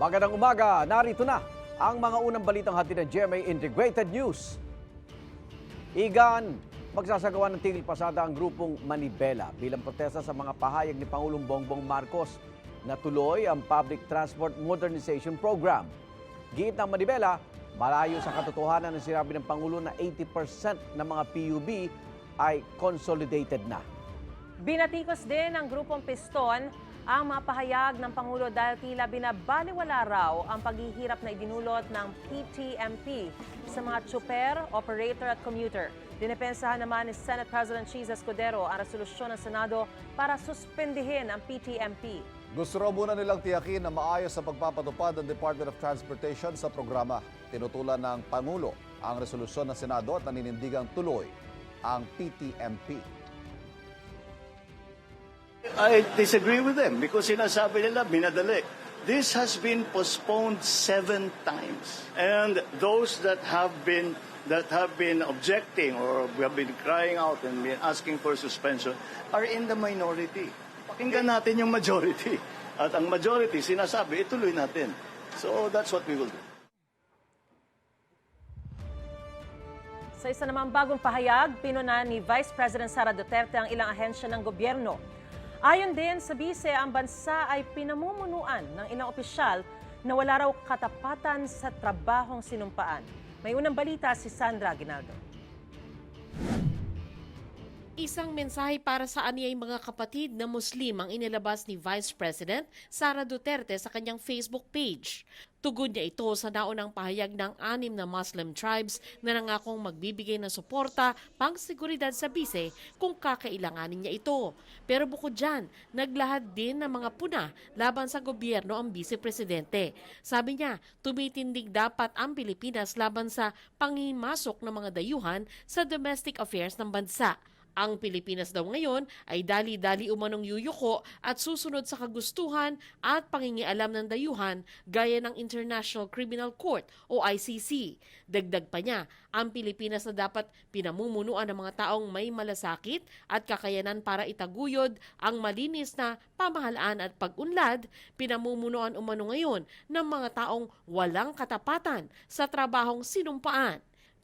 Magandang umaga, narito na ang mga unang balitang hatid ng GMA Integrated News. Igan, magsasagawa ng tigil pasada ang grupong Manibela bilang protesta sa mga pahayag ni Pangulong Bongbong Marcos na tuloy ang Public Transport Modernization Program. Giit ng Manibela, malayo sa katotohanan ng sinabi ng Pangulo na 80% ng mga PUB ay consolidated na. Binatikos din ng grupong Piston ang mga pahayag ng Pangulo dahil tila binabaliwala raw ang paghihirap na idinulot ng PTMP sa mga tsuper, operator at commuter. Dinepensahan naman ni Senate President Cheese Escudero ang resolusyon ng Senado para suspendihin ang PTMP. Gusto raw muna nilang tiyakin na maayos sa pagpapatupad ng Department of Transportation sa programa. Tinutulan ng Pangulo ang resolusyon ng Senado at naninindigang tuloy ang PTMP. I disagree with them because sinasabi nila binadali. This has been postponed seven times. And those that have been that have been objecting or have been crying out and been asking for suspension are in the minority. Pakinggan natin yung majority. At ang majority sinasabi, ituloy natin. So that's what we will do. Sa isa namang bagong pahayag, pinuna ni Vice President Sara Duterte ang ilang ahensya ng gobyerno. Ayon din sa bise, ang bansa ay pinamumunuan ng ilang opisyal na wala raw katapatan sa trabahong sinumpaan. May unang balita si Sandra Aguinaldo. Isang mensahe para sa aniyay mga kapatid na Muslim ang inilabas ni Vice President Sara Duterte sa kanyang Facebook page. Tugon niya ito sa naunang pahayag ng anim na Muslim tribes na nangakong magbibigay ng suporta pang seguridad sa bise kung kakailanganin niya ito. Pero bukod dyan, naglahad din ng mga puna laban sa gobyerno ang vice-presidente. Sabi niya, tumitindig dapat ang Pilipinas laban sa pangimasok ng mga dayuhan sa domestic affairs ng bansa. Ang Pilipinas daw ngayon ay dali-dali umanong yuyuko at susunod sa kagustuhan at pangingialam ng dayuhan gaya ng International Criminal Court o ICC. Dagdag pa niya, ang Pilipinas na dapat pinamumunuan ng mga taong may malasakit at kakayanan para itaguyod ang malinis na pamahalaan at pag-unlad, pinamumunuan umano ngayon ng mga taong walang katapatan sa trabahong sinumpaan.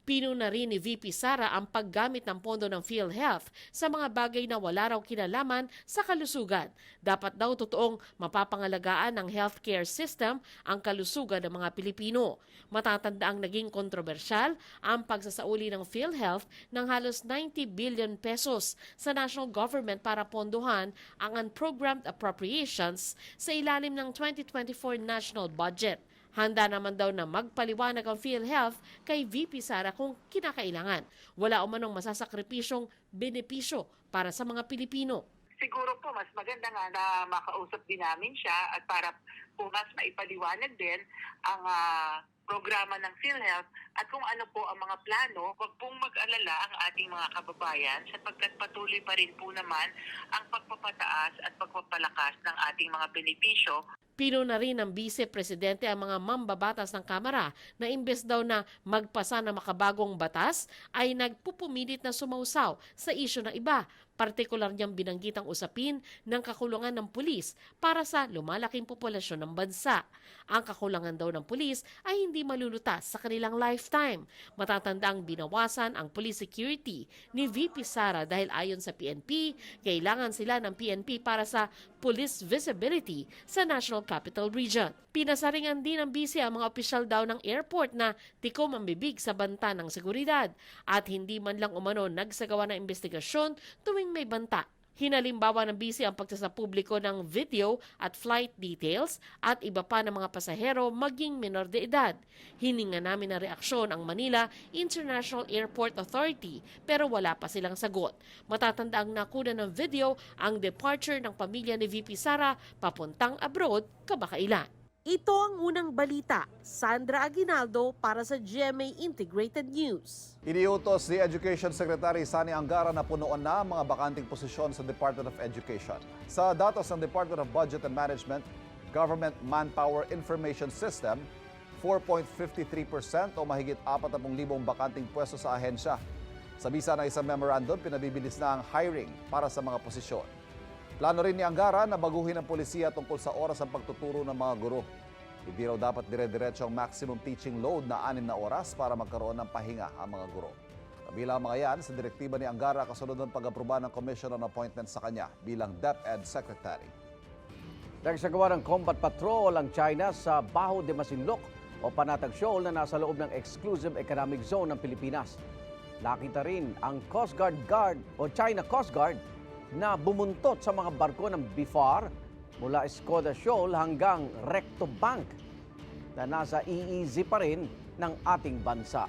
Pino na rin ni VP Sara ang paggamit ng pondo ng PhilHealth sa mga bagay na wala raw kinalaman sa kalusugan. Dapat daw totoong mapapangalagaan ng healthcare system ang kalusugan ng mga Pilipino. Matatanda ang naging kontrobersyal ang pagsasauli ng PhilHealth ng halos 90 billion pesos sa national government para pondohan ang unprogrammed appropriations sa ilalim ng 2024 national budget. Handa naman daw na magpaliwanag ang PhilHealth kay VP Sara kung kinakailangan. Wala umanong masasakripisyong benepisyo para sa mga Pilipino. siguro po mas maganda nga na makausap din namin siya at para po mas maipaliwanag din ang ah, programa ng PhilHealth at kung ano po ang mga plano, huwag pong mag-alala ang ating mga kababayan sapagkat patuloy pa rin po naman ang pagpapataas at pagpapalakas ng ating mga benepisyo Pino na rin ng Vice-Presidente ang mga mambabatas ng Kamara na imbes daw na magpasa ng makabagong batas ay nagpupumilit na sumausaw sa isyo ng iba. Partikular niyang binanggit ang usapin ng kakulangan ng pulis para sa lumalaking populasyon ng bansa. Ang kakulangan daw ng pulis ay hindi malulutas sa kanilang lifetime. Matatandang binawasan ang police security ni VP Sara dahil ayon sa PNP, kailangan sila ng PNP para sa police visibility sa National Capital Region. Pinasaringan din ng BC ang mga opisyal daw ng airport na tikom ang bibig sa banta ng seguridad at hindi man lang umano nagsagawa ng investigasyon tuwing may banta. Hinalimbawa ng BC ang pagsasapubliko ng video at flight details at iba pa ng mga pasahero maging minor de edad. Hininga namin ng reaksyon ang Manila International Airport Authority pero wala pa silang sagot. Matatanda ang nakuna ng video ang departure ng pamilya ni VP Sara papuntang abroad kabakailan. Ito ang unang balita. Sandra Aguinaldo para sa GMA Integrated News. Iniutos ni Education Secretary Sani Angara na punuan na ang mga bakanting posisyon sa Department of Education. Sa datos ng Department of Budget and Management, Government Manpower Information System, 4.53% o mahigit 40,000 bakanting pwesto sa ahensya. Sa bisa ng isang memorandum, pinabibilis na ang hiring para sa mga posisyon. Plano rin ni Angara na baguhin ang polisiya tungkol sa oras ng pagtuturo ng mga guro. Hindi raw dapat dire-diretso ang maximum teaching load na anim na oras para magkaroon ng pahinga ang mga guro. Kabilang ang mga yan sa direktiba ni Angara kasunod ng pag-aproba ng Commission on Appointment sa kanya bilang DepEd Secretary. Nagsagawa ng combat patrol ang China sa Baho de Masinloc o Panatag Shoal na nasa loob ng exclusive economic zone ng Pilipinas. Nakita rin ang Coast Guard Guard o China Coast Guard na bumuntot sa mga barko ng BIFAR mula Escoda Shoal hanggang Recto Bank na nasa EEZ pa rin ng ating bansa.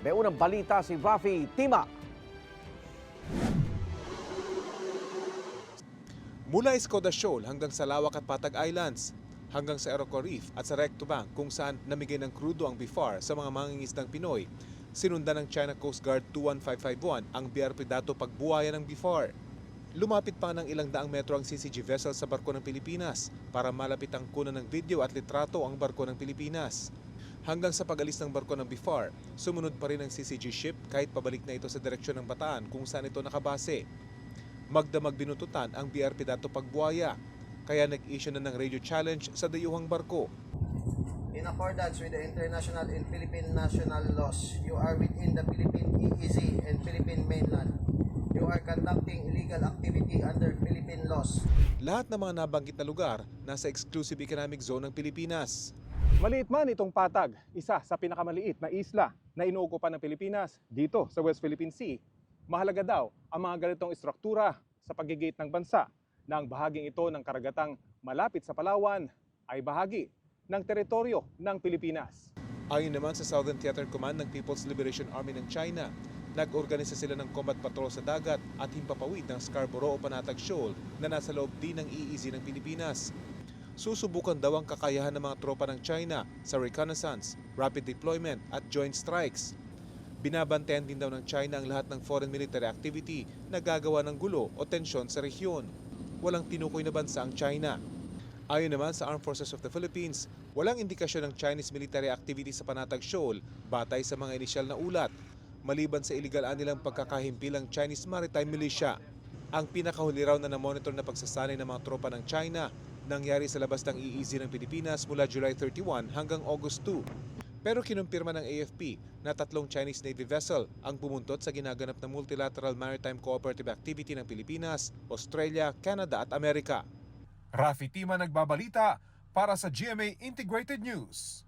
May unang balita si Rafi Tima. Mula Escoda Shoal hanggang sa Lawak at Patag Islands, hanggang sa Aeroco Reef at sa Recto Bank kung saan namigay ng krudo ang BIFAR sa mga mangingisdang Pinoy, sinundan ng China Coast Guard 21551 ang BRP Dato pagbuhaya ng BIFAR. Lumapit pa ng ilang daang metro ang CCG vessel sa barko ng Pilipinas para malapit ang kunan ng video at litrato ang barko ng Pilipinas. Hanggang sa pag-alis ng barko ng BIFAR, sumunod pa rin ang CCG ship kahit pabalik na ito sa direksyon ng Bataan kung saan ito nakabase magdamag binututan ang BRP Dato Pagbuaya. Kaya nag-issue na ng radio challenge sa dayuhang barko. In accordance with the international and Philippine national laws, you are within the Philippine EEZ and Philippine mainland. You are conducting illegal activity under Philippine laws. Lahat ng mga nabanggit na lugar nasa exclusive economic zone ng Pilipinas. Maliit man itong patag, isa sa pinakamaliit na isla na inuukupan ng Pilipinas dito sa West Philippine Sea. Mahalaga daw ang mga ganitong istruktura sa paggigate ng bansa na ang bahaging ito ng karagatang malapit sa Palawan ay bahagi ng teritoryo ng Pilipinas. Ayon naman sa Southern Theater Command ng People's Liberation Army ng China, nag-organisa sila ng combat patrol sa dagat at himpapawid ng Scarborough o Panatag Shoal na nasa loob din ng EEZ ng Pilipinas. Susubukan daw ang kakayahan ng mga tropa ng China sa reconnaissance, rapid deployment at joint strikes. Binabantayan din daw ng China ang lahat ng foreign military activity na gagawa ng gulo o tensyon sa rehiyon. Walang tinukoy na bansa ang China. Ayon naman sa Armed Forces of the Philippines, walang indikasyon ng Chinese military activity sa Panatag Shoal batay sa mga inisyal na ulat, maliban sa iligal nilang pagkakahimpilang Chinese Maritime Militia. Ang pinakahuli raw na na-monitor na pagsasanay ng mga tropa ng China nangyari sa labas ng EEZ ng Pilipinas mula July 31 hanggang August 2. Pero kinumpirma ng AFP na tatlong Chinese Navy vessel ang pumuntot sa ginaganap na multilateral maritime cooperative activity ng Pilipinas, Australia, Canada at Amerika. Rafi Tima nagbabalita para sa GMA Integrated News.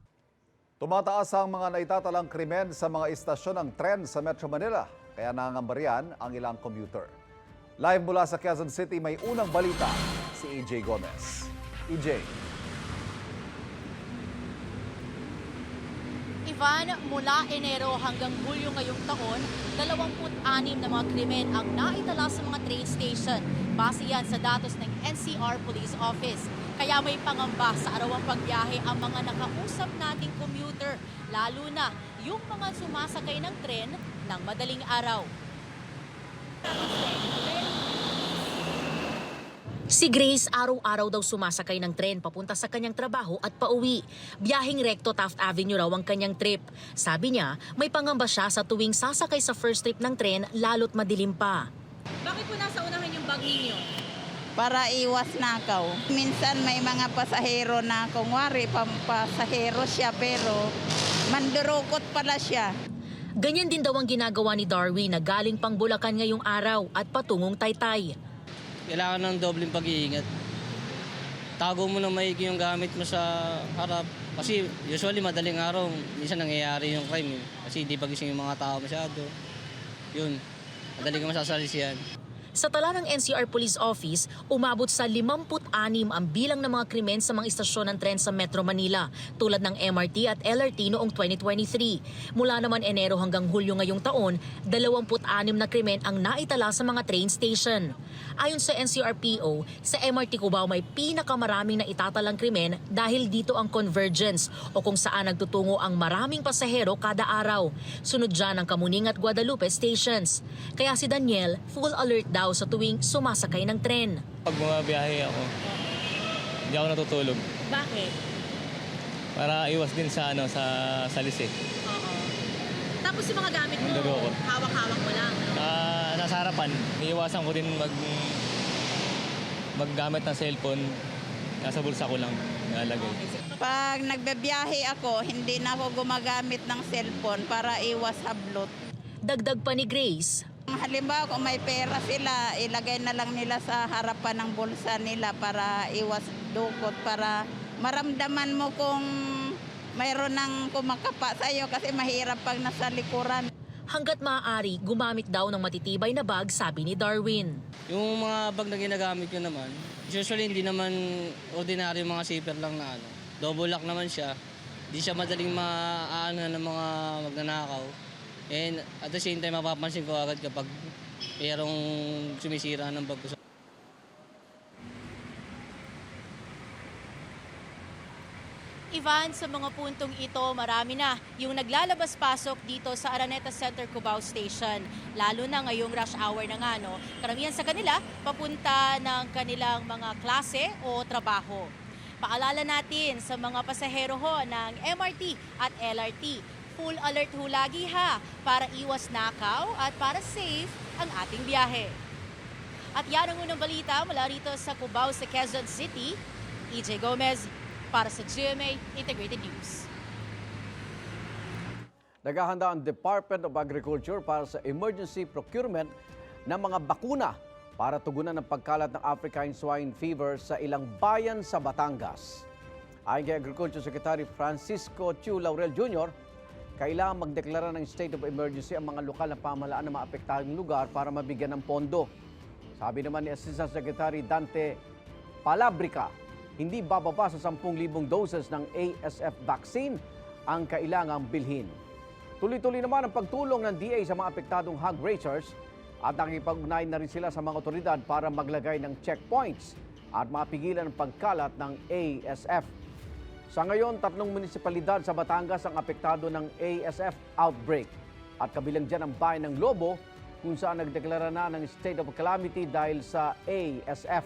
Tumataas ang mga naitatalang krimen sa mga istasyon ng tren sa Metro Manila, kaya nangangambarian ang ilang commuter. Live mula sa Quezon City, may unang balita si EJ Gomez. EJ. Ivan, mula Enero hanggang Hulyo ngayong taon, 26 na mga krimen ang naitala sa mga train station. Base yan sa datos ng NCR Police Office. Kaya may pangamba sa arawang pagbiyahe ang mga nakausap nating commuter, lalo na yung mga sumasakay ng tren ng madaling araw. Si Grace araw-araw daw sumasakay ng tren papunta sa kanyang trabaho at pauwi. Biyahing rekto Taft Avenue raw ang kanyang trip. Sabi niya, may pangamba siya sa tuwing sasakay sa first trip ng tren lalo't madilim pa. Bakit po nasa unahan yung bag ninyo? Para iwas nakaw. Minsan may mga pasahero na kung wari, pasahero siya pero mandurukot pala siya. Ganyan din daw ang ginagawa ni Darwin na galing pang Bulacan ngayong araw at patungong Taytay. kailangan ng dobleng pag-iingat. Tago mo na maigi yung gamit mo sa harap. Kasi usually madaling araw, minsan nangyayari yung crime. Eh. Kasi hindi pagising yung mga tao masyado. Yun, madali ka masasalisihan. Sa tala ng NCR Police Office, umabot sa 56 ang bilang ng mga krimen sa mga istasyon ng tren sa Metro Manila, tulad ng MRT at LRT noong 2023. Mula naman Enero hanggang Hulyo ngayong taon, 26 na krimen ang naitala sa mga train station. Ayon sa NCRPO, sa MRT Cubao may pinakamaraming na itatalang krimen dahil dito ang convergence o kung saan nagtutungo ang maraming pasahero kada araw. Sunod dyan ang Kamuning at Guadalupe stations. Kaya si Daniel, full alert daw sa tuwing sumasakay ng tren. Pag bumabiyahe ako, hindi ako natutulog. Bakit? Para iwas din sa ano sa salis eh. Oo. Tapos yung mga gamit mo, hawak-hawak mo lang. Ah, nasa harapan, iiwasan ko din mag maggamit ng cellphone Nasa bulsa ko lang nalagay. Pag nagbebiyahe ako, hindi na ako gumagamit ng cellphone para iwas hablot. Dagdag pa ni Grace, Halimbawa kung may pera sila, ilagay na lang nila sa harapan ng bulsa nila para iwas dukot, para maramdaman mo kung mayroon ng kumakapa sa iyo kasi mahirap pag nasa likuran. hanggat maaari gumamit daw ng matitibay na bag sabi ni Darwin. Yung mga bag na ginagamit ko naman, usually hindi naman ordinary mga zipper lang na ano. Double lock naman siya. Hindi siya madaling maaano ng mga magnanakaw. And at the same time, mapapansin ko agad kapag mayroong sumisira ng bag ko. Ivan, sa mga puntong ito, marami na yung naglalabas-pasok dito sa Araneta Center Cubao Station. Lalo na ngayong rush hour na nga, no? Karamihan sa kanila, papunta ng kanilang mga klase o trabaho. Paalala natin sa mga pasahero ho ng MRT at LRT. Full alert ho lagi ha para iwas nakaw at para safe ang ating biyahe. At yan ang unang balita mula rito sa Cubao sa Quezon City. EJ Gomez para sa GMA Integrated News. Naghahanda ang Department of Agriculture para sa emergency procurement ng mga bakuna para tugunan ng pagkalat ng African swine fever sa ilang bayan sa Batangas. Ayon kay Agriculture Secretary Francisco Chu Laurel Jr., kailangan magdeklara ng state of emergency ang mga lokal na pamahalaan na maapektadong lugar para mabigyan ng pondo. Sabi naman ni Assistant Secretary Dante Palabrica, hindi bababa sa 10,000 doses ng ASF vaccine ang kailangang bilhin. Tuloy-tuloy naman ang pagtulong ng DA sa mga apektadong hog raisers at nakipag-ugnay na rin sila sa mga otoridad para maglagay ng checkpoints at mapigilan ang pagkalat ng ASF. Sa ngayon, tatlong munisipalidad sa Batangas ang apektado ng ASF outbreak. At kabilang dyan ang bayan ng Lobo kung saan nagdeklara na ng state of calamity dahil sa ASF.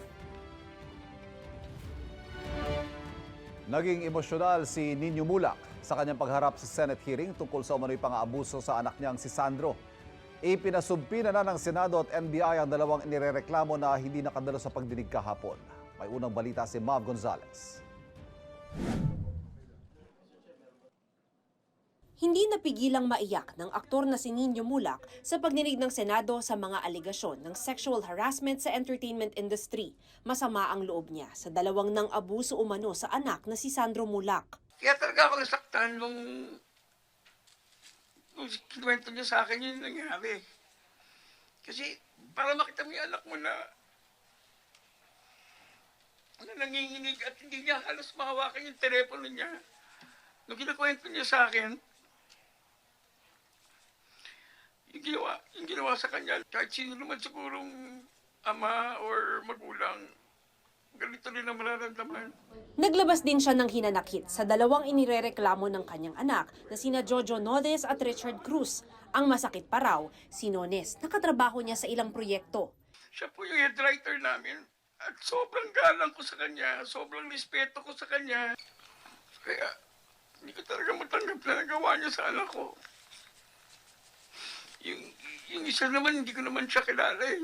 Naging emosyonal si Nino Mulak sa kanyang pagharap sa Senate hearing tungkol sa umano'y pang-aabuso sa anak niyang si Sandro. Ipinasubpina na ng Senado at NBI ang dalawang inirereklamo na hindi nakadalo sa pagdinig kahapon. May unang balita si Mav Gonzalez. Hindi napigilang maiyak ng aktor na si Nino Mulak sa pagninig ng Senado sa mga aligasyon ng sexual harassment sa entertainment industry. Masama ang loob niya sa dalawang nang abuso umano sa anak na si Sandro Mulak. Kaya talaga ako nasaktan nung, nung kinuwento niya sa akin yun nangyari. Kasi para makita mo yung anak mo na na nanginginig at hindi niya halos mahawakan yung telepono niya. Nung kinakwento niya sa akin, yung ginawa, yung ginawa sa kanya, kahit sino naman sigurong ama or magulang, ganito rin ang mararamdaman. Naglabas din siya ng hinanakit sa dalawang inirereklamo ng kanyang anak na sina Jojo Nodes at Richard Cruz. Ang masakit pa raw, si Nones, nakatrabaho niya sa ilang proyekto. Siya po yung head writer namin. At sobrang galang ko sa kanya, sobrang respeto ko sa kanya. Kaya, hindi ko talaga matanggap na nagawa niya sa anak ko. Yung, yung isa naman, hindi ko naman siya kilala eh.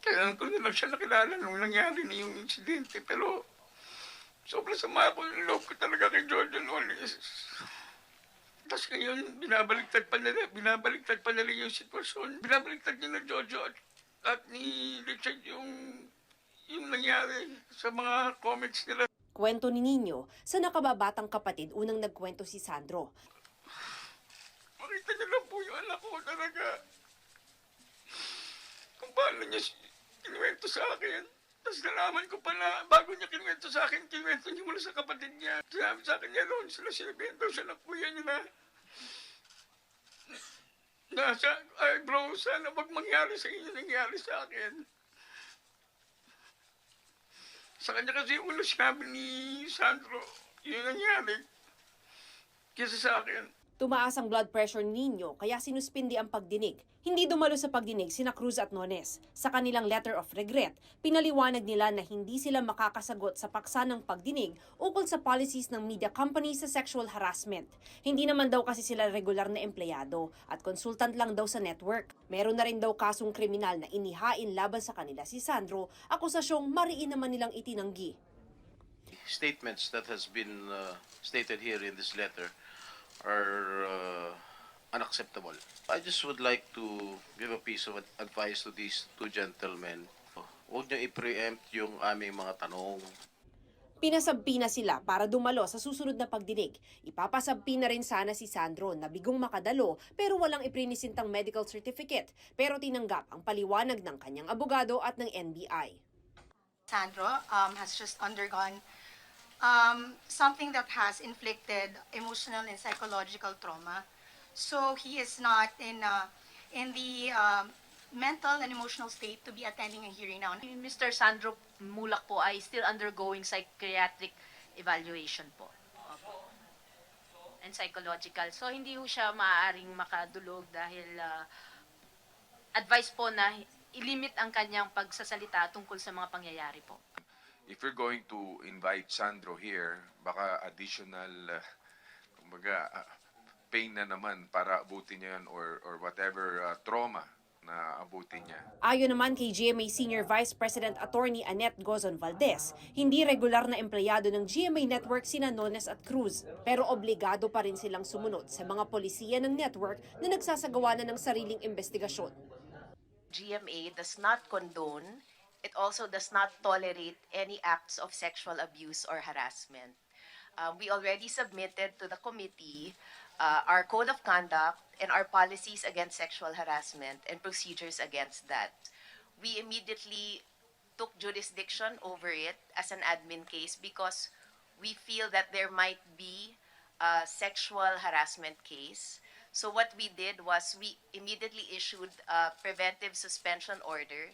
Kailan ko na lang siya nakilala nung nangyari na yung insidente. Pero, sobrang sama ko yung loob ko talaga kay Jordan Olis. Tapos ngayon, binabaliktad pa nila, binabaliktad pa nila yung sitwasyon. Binabaliktad nila Jojo at, at ni Richard yung, yung nangyari sa mga comments nila. Kwento ni Nino, sa nakababatang kapatid unang nagkwento si Sandro. Makita niyo anak ko talaga. Kung paano niya kinuwento sa akin. Tapos nalaman ko pa na bago niya kinuwento sa akin, kinuwento niya mula sa kapatid niya. Sinabi sa akin niya noon, sila daw siya ng kuya niya na Nasa, ay bro, sana wag mangyari sa inyo nangyari sa akin. Sa kanya kasi una sinabi ni Sandro, yun nangyari. Kesa sa akin. Tumaas ang blood pressure ninyo kaya sinuspindi ang pagdinig. Hindi dumalo sa pagdinig sina Cruz at Nones. Sa kanilang letter of regret, pinaliwanag nila na hindi sila makakasagot sa paksa ng pagdinig ukol sa policies ng media companies sa sexual harassment. Hindi naman daw kasi sila regular na empleyado at consultant lang daw sa network. Meron na rin daw kasong kriminal na inihain laban sa kanila si Sandro, akusasyong mariin naman nilang itinanggi. statements that has been uh, stated here in this letter are uh, unacceptable. I just would like to give a piece of ad- advice to these two gentlemen. Huwag niyo i-preempt yung aming mga tanong. Pinasabpi na sila para dumalo sa susunod na pagdinig. Ipapasabpi na rin sana si Sandro na bigong makadalo pero walang iprinisintang medical certificate pero tinanggap ang paliwanag ng kanyang abogado at ng NBI. Sandro um, has just undergone um, something that has inflicted emotional and psychological trauma. So he is not in uh, in the um, mental and emotional state to be attending a hearing now. Mr. Sandro Mulak po ay still undergoing psychiatric evaluation po. And psychological. So hindi ho siya maaaring makadulog dahil ah, advice po na ilimit ang kanyang pagsasalita tungkol sa mga pangyayari po. If you're going to invite Sandro here, baka additional, uh, kumbaga, uh, pain na naman para abutin niya yan or, or whatever uh, trauma na abutin niya. Ayon naman kay GMA Senior Vice President Attorney Annette Gozon Valdez, hindi regular na empleyado ng GMA Network sina Nones at Cruz, pero obligado pa rin silang sumunod sa mga polisiya ng network na nagsasagawa na ng sariling investigasyon. GMA does not condone, it also does not tolerate any acts of sexual abuse or harassment. Uh, we already submitted to the committee uh, our code of conduct and our policies against sexual harassment and procedures against that. We immediately took jurisdiction over it as an admin case because we feel that there might be a sexual harassment case. So what we did was we immediately issued a preventive suspension order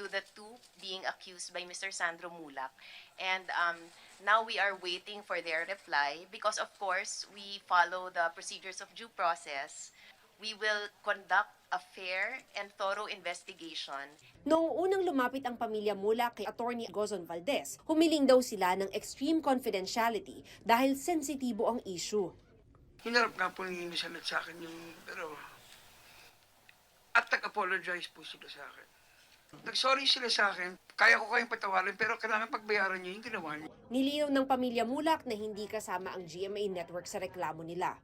to the two being accused by Mr. Sandro Mulak. And um, now we are waiting for their reply because, of course, we follow the procedures of due process. We will conduct a fair and thorough investigation Noong unang lumapit ang pamilya mula kay Attorney Gozon Valdez, humiling daw sila ng extreme confidentiality dahil sensitibo ang issue. Hinarap nga po ni Salat sa akin yung, pero, at nag-apologize po sila sa akin. Nag-sorry sila sa akin, kaya ko kayong patawarin, pero kailangan pagbayaran niyo yung ginawa niyo. Nilinaw ng pamilya Mulak na hindi kasama ang GMA network sa reklamo nila.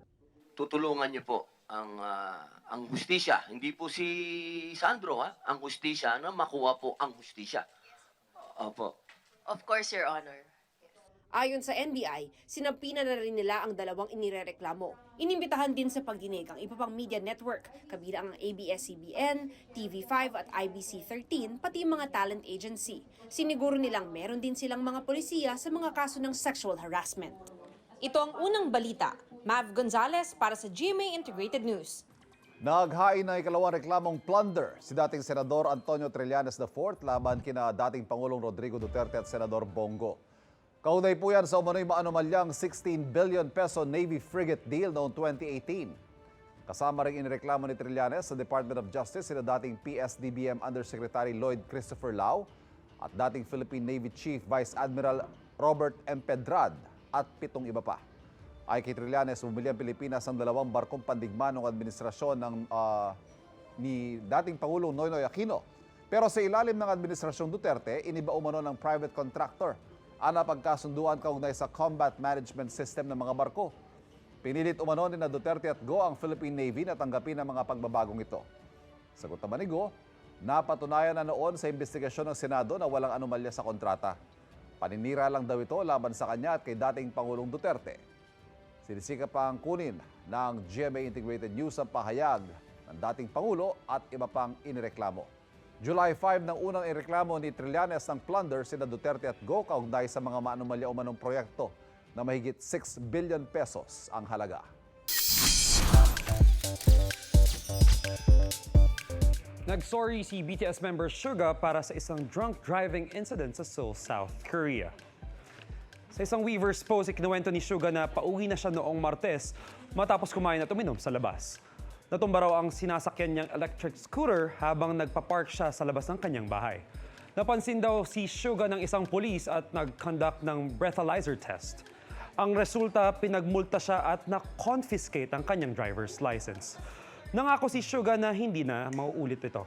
tutulungan niyo po ang ah, ang hustisya. Hindi po si Sandro ha, ang hustisya na makuha po ang hustisya. Opo. Of course, Your Honor. Ayon sa NBI, sinapina na rin nila ang dalawang inirereklamo. Inimbitahan din sa pagdinig ang iba pang media network, kabilang ang ABS-CBN, TV5 at IBC13, pati mga talent agency. Siniguro nilang meron din silang mga polisiya sa mga kaso ng sexual harassment. Ito ang unang balita. Mav Gonzalez para sa GMA Integrated News. Naghain ng ikalawang reklamong plunder si dating Senador Antonio Trillanes IV laban kina dating Pangulong Rodrigo Duterte at Senador Bongo. Kaunay po yan sa umano'y maanomalyang 16 billion peso Navy frigate deal noong 2018. Kasama rin inireklamo ni Trillanes sa Department of Justice sina dating PSDBM Undersecretary Lloyd Christopher Lau at dating Philippine Navy Chief Vice Admiral Robert M. Pedrad at pitong iba pa. Ay kay Trillanes, bumili ang Pilipinas ng dalawang barkong pandigma ng administrasyon ng, ah, ni dating Pangulong Noynoy Aquino. Pero sa ilalim ng administrasyong Duterte, iniba umano ng private contractor ang napagkasunduan kaugnay sa combat management system ng mga barko. Pinilit umano ni na Duterte at Go ang Philippine Navy na tanggapin ang mga pagbabagong ito. Sagot naman ni Go, napatunayan na noon sa investigasyon ng Senado na walang anomalya sa kontrata. Paninira lang daw ito laban sa kanya at kay dating Pangulong Duterte. Sinisikap pang kunin ng GMA Integrated News ang pahayag ng dating Pangulo at iba pang inireklamo. July 5 nang unang ireklamo ni Trillanes ng plunder sina Duterte at Go kaugnay sa mga maanumalya umanong proyekto na mahigit 6 billion pesos ang halaga. Nagsorry si BTS member Suga para sa isang drunk driving incident sa Seoul, South Korea. Sa isang Weaver's post, ikinuwento ni Suga na pauwi na siya noong Martes matapos kumain at uminom sa labas. Natumba raw ang sinasakyan niyang electric scooter habang nagpa-park siya sa labas ng kanyang bahay. Napansin daw si Suga ng isang polis at nag-conduct ng breathalyzer test. Ang resulta, pinagmulta siya at na-confiscate ang kanyang driver's license. Nangako si Suga na hindi na mauulit ito.